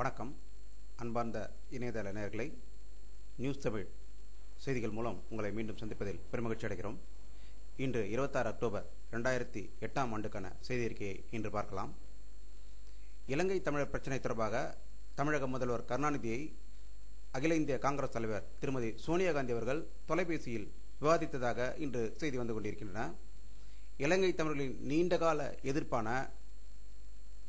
வணக்கம். அன்பார்ந்த இணையதள நேயர்களை நியூஸ் தமிழ் செய்திகள் மூலம் உங்களை மீண்டும் சந்திப்பதில் பெருமகிழ்ச்சி அடைகிறோம். இன்று இருபத்தாறு அக்டோபர் ரெண்டாயிரத்தி எட்டாம் ஆண்டுக்கான செய்தி அறிக்கையை இன்று பார்க்கலாம். இலங்கை தமிழர் பிரச்சினை தொடர்பாக தமிழக முதல்வர் கருணாநிதியை அகில இந்திய காங்கிரஸ் தலைவர் திருமதி சோனியா காந்தி அவர்கள் தொலைபேசியில் விவாதித்ததாக இன்று செய்தி வந்து கொண்டிருக்கின்றன. இலங்கை தமிழர்களின் நீண்டகால எதிர்ப்பான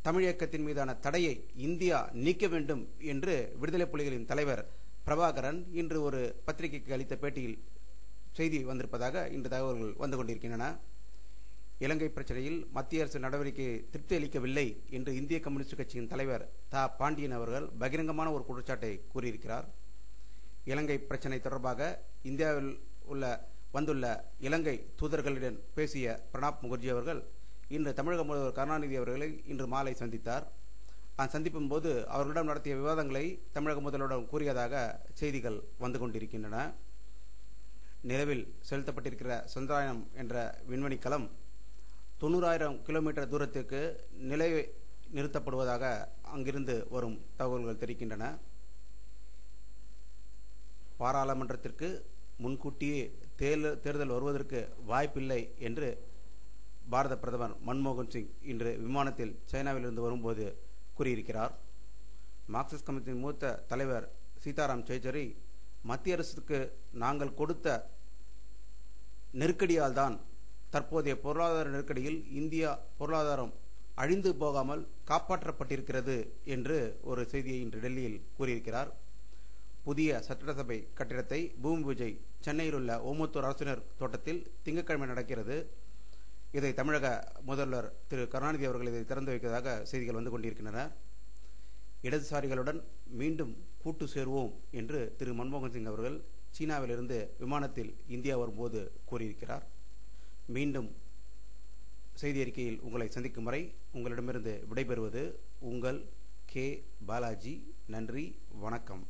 தமிழியக்கத்தின் மீதான தடையை இந்தியா நீக்க வேண்டும் என்று விடுதலை புலிகளின் தலைவர் பிரபாகரன் இன்று ஒரு பத்திரிகைக்கு அளித்த பேட்டியில் செய்தி வந்திருப்பதாக இன்று தகவல்கள் வந்து கொண்டிருக்கின்றன. இலங்கை பிரச்சனையில் மத்திய அரசு நடவடிக்கை திருப்தி அளிக்கவில்லை என்று இந்திய கம்யூனிஸ்ட் கட்சியின் தலைவர் த. பாண்டியன் அவர்கள் பகிரங்கமான ஒரு குற்றச்சாட்டை கூறியிருக்கிறார். இலங்கை பிரச்சனை தொடர்பாக இந்தியாவில் உள்ள வந்துள்ள இலங்கை தூதர்களிடம் பேசிய பிரணாப் முகர்ஜி அவர்கள் இன்று தமிழக முதல்வர் கருணாநிதி அவர்களை இன்று மாலை சந்தித்தார். அந்த சந்திப்பின் போது அவர்களிடம் நடத்திய விவாதங்களை தமிழக முதல்வரிடம் கூறியதாக செய்திகள் வந்து கொண்டிருக்கின்றன. நிலவில் செலுத்தப்பட்டிருக்கிற சந்திராயனம் என்ற விண்வெளி கலம் தொண்ணூறாயிரம் கிலோமீட்டர் தூரத்துக்கு நிலை நிறுத்தப்படுவதாக அங்கிருந்து வரும் தகவல்கள் தெரிவிக்கின்றன. பாராளுமன்றத்திற்கு முன்கூட்டியே தேர்தல் வருவதற்கு வாய்ப்பில்லை என்று பாரத பிரதமர் மன்மோகன் சிங் இன்று விமானத்தில் சைனாவிலிருந்து வரும்போது கூறியிருக்கிறார். மார்க்சிஸ்ட் கமிட்டியின் மூத்த தலைவர் சீதாராம் சேச்சரி மத்திய அரசுக்கு நாங்கள் கொடுத்த நெருக்கடியால் தான் தற்போதைய பொருளாதார நெருக்கடியில் இந்தியா பொருளாதாரம் அழிந்து போகாமல் காப்பாற்றப்பட்டிருக்கிறது என்று ஒரு செய்தியை இன்று டெல்லியில் கூறியிருக்கிறார். புதிய சட்டசபை கட்டிடத்தை பூமி பூஜை சென்னையில் உள்ள ஓமத்தூர் அரசினர் தோட்டத்தில் திங்கட்கிழமை நடக்கிறது. இதை தமிழக முதல்வர் திரு. கருணாநிதி அவர்கள் இதை திறந்து வைப்பதாக செய்திகள் வந்து கொண்டிருக்கின்றன. இடதுசாரிகளுடன் மீண்டும் கூட்டு சேர்வோம் என்று திரு. மன்மோகன் சிங் அவர்கள் சீனாவிலிருந்து விமானத்தில் இந்தியா வரும்போது கூறியிருக்கிறார். மீண்டும் செய்தி அறிக்கையில் உங்களை சந்திக்கும் வரை உங்களிடமிருந்து விடைபெறுவது உங்கள் கே. பாலாஜி. நன்றி. வணக்கம்.